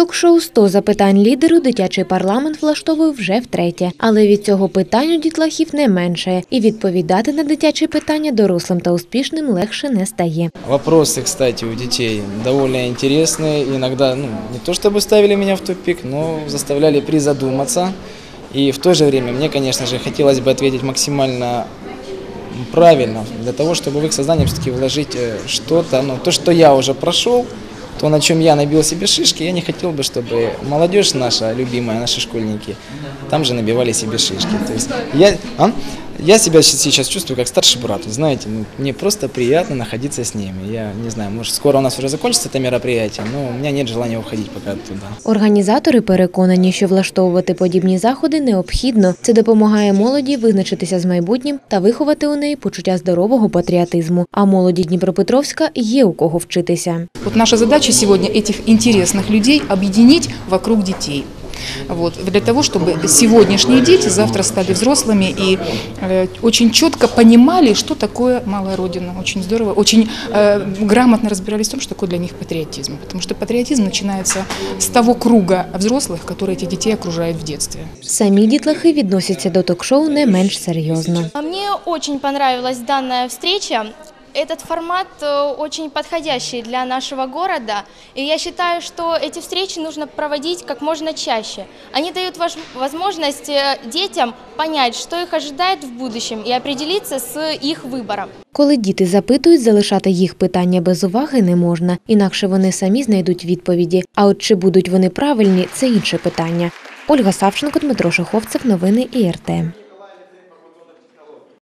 Ток-шоу «100 запитань лідеру дитячий парламент влаштовує вже втретє. Але від цього питань у дітлахів не меншає. І відповідати на дитячі питання дорослим та успішним легше не стає. Вопросы, кстати, у детей довольно интересные. Иногда ну, не то чтобы ставили меня в тупик, но заставляли призадуматься. И в то же время мне, конечно же, хотелось бы ответить максимально правильно, для того, чтобы в их сознание все-таки вложить э, что-то, ну, то, что я уже прошел, то, на чем я набил себе шишки, я не хотел бы, чтобы молодежь наша, любимая, наши школьники, там же набивали себе шишки. То есть я, а? я себя щас- сейчас чувствую как старший брат, вы знаете, ну, мне просто приятно находиться с ними. Я не знаю, может, скоро у нас уже закончится это мероприятие, но у меня нет желания уходить пока оттуда. Організатори переконані, що влаштовувати подібні заходи необхідно. Це допомагає молоді визначитися з майбутнім та виховати у неї почуття здорового патріотизму. А молоді Дніпропетровська є у кого вчитися. Вот наша задача сегодня этих интересных людей объединить вокруг детей. Вот, для того, чтобы сегодняшние дети завтра стали взрослыми и э, очень четко понимали, что такое малая родина. Очень здорово, очень э, грамотно разбирались в том, что такое для них патриотизм. Потому что патриотизм начинается с того круга взрослых, которые этих детей окружают в детстве. Самі дітлахи відносяться до ток-шоу не менш серйозно. А Мне очень понравилась данная встреча. Этот формат э, очень подходящий для нашего города, и я считаю, что эти встречи нужно проводить как можно чаще. Они дают вож- возможность э, детям понять, что их ожидает в будущем, и определиться с их выбором. Коли діти запитують, залишати їх питання без уваги не можна, інакше вони самі знайдуть відповіді. А от чи будуть вони правильні, це інше питання. Ольга Савченко, Дмитро Шаховцев, новини ІРТ.